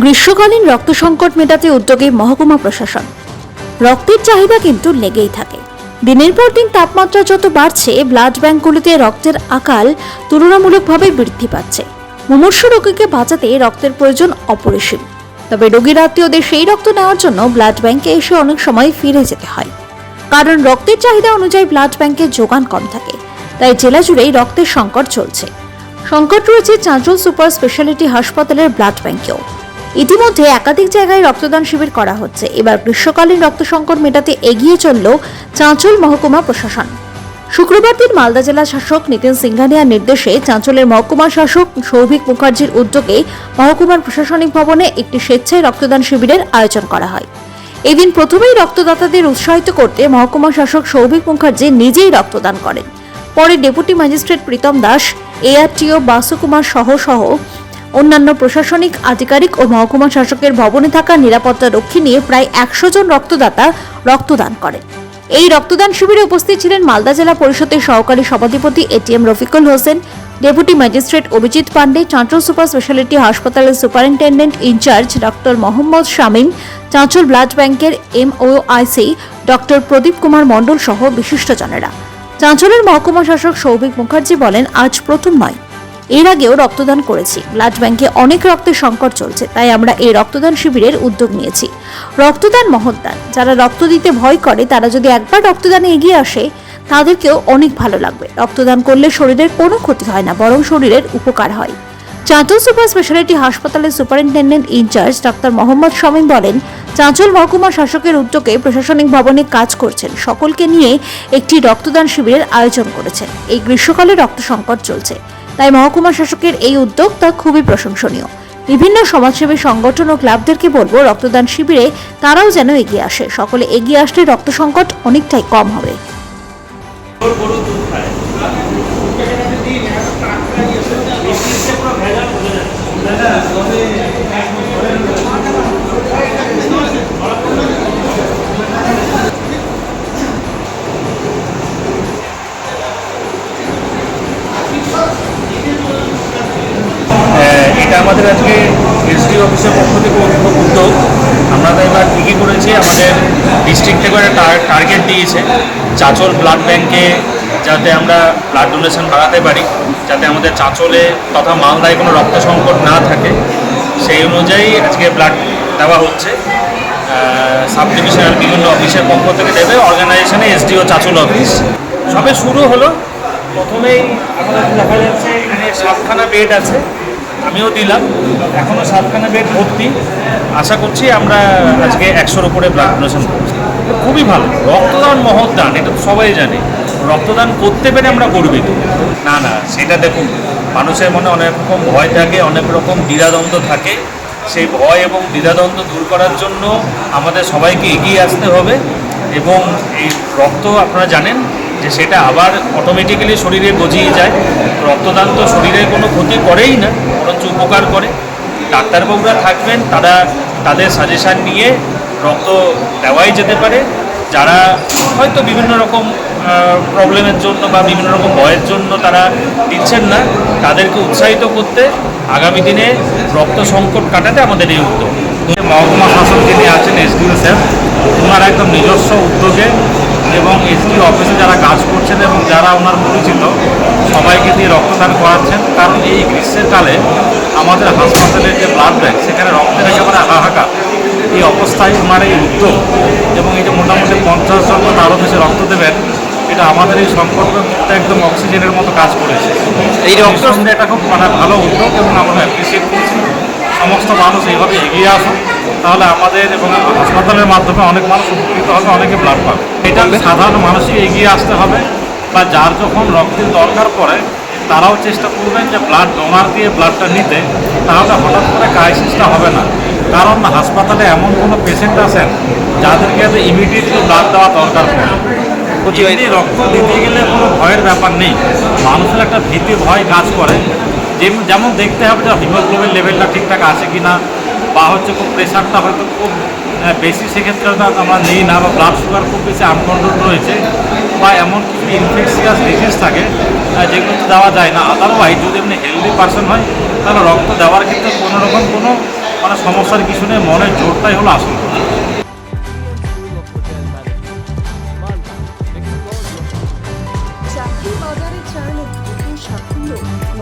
গ্রীষ্মকালীন রক্ত সংকট মেটাতে উদ্যোগে মহকুমা প্রশাসন। রক্তের চাহিদা কিন্তু লেগেই থাকে। দিনের পর দিন তাপমাত্রা যত বাড়ছে, ব্লাড ব্যাঙ্কগুলিতে রক্তের আকাল তুলনামূলকভাবে বৃদ্ধি পাচ্ছে। মুমূর্ষ রোগীকে বাঁচাতে রক্তের প্রয়োজন অপরিসীম। তবে রোগীর আত্মীয়দের সেই রক্ত নেওয়ার জন্য ব্লাড ব্যাংকে এসে অনেক সময় ফিরে যেতে হয়। কারণ রক্তের চাহিদা অনুযায়ী ব্লাড ব্যাংকের যোগান কম থাকে। তাই জেলা জুড়েই রক্তের সংকট চলছে। সংকট রয়েছে চাঁচল সুপার স্পেশালিটি হাসপাতালের ব্লাড ব্যাংকেও ইতিমধ্যে একাধিক জায়গায় রক্তদান শিবির করা হচ্ছে। এবার গ্রীষ্মকালীন রক্ত সংকট মেটাতে এগিয়ে চলল চাঁচল মহকুমা প্রশাসন। শুক্রবার দিন মালদা জেলা শাসক নিতিন সিংঘানিয়ার নির্দেশে চাঁচলের মহকুমা শাসক সৌভিক মুখার্জির উদ্যোগে মহকুমার প্রশাসনিক ভবনে একটি স্বেচ্ছায় রক্তদান শিবিরের আয়োজন করা হয়। এদিন প্রথমেই রক্তদাতাদের উৎসাহিত করতে মহকুমা শাসক সৌভিক মুখার্জি নিজেই রক্তদান করেন। পরে deputy magistrate Pritam Das, ARTO Basukumar সহ সহ অন্যান্য প্রশাসনিক, আধিকারিক ও মহকুমা শাসকের ভবনে থাকা নিরাপত্তা রক্ষী নিয়ে প্রায় একশো জন রক্তদাতা রক্তদান করেন এই রক্তদান শিবিরে উপস্থিত ছিলেন মালদা জেলা পরিষদের সহকারী সভাধিপতি ATM Rafiqul Hossain, deputy magistrate Abhijit Pandey Chanchal super specialty হাসপাতালের superintendent in charge doctor Mohammad Shamim, Chanchal blood ব্যাংকের এমওআইসি ডক্টর প্রদীপ কুমার মণ্ডল সহ বিশিষ্টজনেরা। চাঁচলের মহকুমা শাসক সৌভিক মুখার্জি বলেন, আজ প্রথম নয়। এর আগেও রক্তদান করেছি। ব্লাড ব্যাংকে অনেক রক্তের সংকট চলছে, তাই আমরা এই রক্তদান শিবিরের উদ্যোগ নিয়েছি। রক্তদান মহৎদান যারা রক্ত দিতে ভয় করে, তারা যদি একবার রক্তদানে এগিয়ে আসে, তাদেরকেও অনেক ভালো লাগবে। রক্তদান করলে শরীরের কোনো ক্ষতি হয় না, বরং শরীরের উপকার হয়। চাঁচল সুপার স্পেশালিটি হাসপাতালের সুপারিনটেন্ডেন্ট ইনচার্জ ডাক্তার মোহাম্মদ শামীম বলেন, চাঁচল মহকুমা শাসকের উদ্যোগে প্রশাসনিক ভবনে কাজ করছেন। সকলকে নিয়ে একটি রক্তদান শিবিরের আয়োজন করেছেন। এই গ্রীষ্মকালে রক্ত সংকট চলছে। তাই মহকুমা শাসকের এই উদ্যোগ তা খুবই প্রশংসনীয়। বিভিন্ন সমাজসেবী সংগঠন ও ক্লাবদেরকে বলব, রক্তদান শিবিরে তারাও যেন এগিয়ে আসে। সকলে এগিয়ে আসলে রক্ত সংকট অনেকটাই কম হবে আহ, এটা আমাদের আজকে এসডি অফিসের পক্ষ থেকে উদ্যোগ- উদ্যোগ আমরা তো এবার ঠিকই করেছি আমাদের ডিস্ট্রিক্ট থেকে একটা টার্গেট দিয়েছে। চাঁচল ব্লাড ব্যাংকে যাতে আমরা ব্লাড ডোনেশন বাড়াতে পারি, যাতে আমাদের চাঁচলে তথা মালদায় কোনো রক্ত সংকট না থাকে। সেই অনুযায়ী আজকে ব্লাড দেওয়া হচ্ছে। সাব ডিভিশনাল বিভিন্ন অফিসের পক্ষ থেকে দেবে। অর্গানাইজেশনে এসডিও চাঁচল অফিস সবে শুরু হলো। প্রথমেই আমাদের দেখা যাচ্ছে এখানে সাতখানা বেড আছে। আমিও দিলাম। এখনও সাতখানা বেড ভর্তি। আশা করছি আমরা আজকে একশোর উপরে ব্লাড ডোনেশন করছি। খুবই ভালো। রক্তদান মহৎ দান এটা সবাই জানে। রক্তদান করতে পেরে আমরা গর্বিত। না না, সেটা দেখুন, মানুষের মনে অনেক রকম ভয় থাকে, অনেক রকম দ্বিধাদ্বন্দ্ব থাকে। সেই ভয় এবং দ্বিধাদ্বন্দ্ব দূর করার জন্য আমাদের সবাইকে এগিয়ে আসতে হবে এবং এই রক্ত আপনারা জানেন যে সেটা আবার অটোমেটিক্যালি শরীরে গজিয়ে যায়। রক্তদান তো শরীরের কোনো ক্ষতি করেই না। বরঞ্চ উপকার করে। ডাক্তারবাবুরা থাকবেন, তারা তাদের সাজেশান নিয়ে রক্ত দেওয়াই যেতে পারে। যারা হয়তো বিভিন্ন রকম প্রবলেমের জন্য বা বিভিন্ন রকম ভয়ের জন্য তারা দিচ্ছেন না, তাদেরকে উৎসাহিত করতে আগামী দিনে রক্ত সংকট কাটাতে আমাদের এই উদ্যোগ। মহকুমা শাসক যিনি আছেন এসডিও স্যার ওনার একদম নিজস্ব উদ্যোগে এবং এসডি অফিসে যারা কাজ করছেন এবং যারা ওনার পরিচিত সবাইকে দিয়ে রক্তদান করাচ্ছেন। কারণ এই গ্রীষ্মের কালে আমাদের হাসপাতালের যে ব্লাড ব্যাংক সেখানে রক্তের একেবারে হাহাকার। এই অবস্থায় ওনার এই উদ্যোগ এবং এই যে মোটামুটি পঞ্চাশ জন বা তারও বেশি রক্ত দেবেন এটা আমাদের এই সম্পর্ক একদম অক্সিজেনের মতো কাজ করেছে। এই রক্ত এটা খুব মানে ভালো উদ্যোগ এবং আমরা অ্যাপ্রিসিয়েট করছি। সমস্ত মানুষ এইভাবে এগিয়ে আসুন তাহলে আমাদের এবং হাসপাতালের মাধ্যমে অনেক মানুষ উপকৃত হবে অনেকে ব্লাড পাবে। এটা সাধারণ মানুষই এগিয়ে আসতে হবে বা যার যখন রক্তের দরকার পড়ে তারাও চেষ্টা করবেন যে ব্লাড ডোনার দিয়ে ব্লাডটা নিতে তাহলে হঠাৎ করে ক্রাইসিসটা হবে না। কারণ হাসপাতালে এমন কোনো পেশেন্ট আছেন যাদেরকে ইমিডিয়েটলি ব্লাড দেওয়া দরকার পড়ে। রক্ত দিতে গেলে কোনো ভয়ের ব্যাপার নেই। মানুষের একটা ভীতি ভয় কাজ করে। যেমন দেখতে হবে যে হিমোগ্লোবিন লেভেলটা ঠিকঠাক আছে কি না বা হচ্ছে খুব প্রেশারটা হয়তো খুব বেশি, সেক্ষেত্রে আমরা নেই না, বা ব্লাড সুগার খুব বেশি আনকন্ট্রোল রয়েছে, বা এমন কিছু ইনফেকশিয়াস ডিজিজ থাকে যেগুলো দেওয়া যায় না। আদারওয়াইজ যদি এমনি হেলদি পার্সন হয়, তাহলে রক্ত দেওয়ার ক্ষেত্রে কোনো রকম কোনো মানে সমস্যার কিছু নেই, মনের জোরটাই হলো আসল। সাফল্য।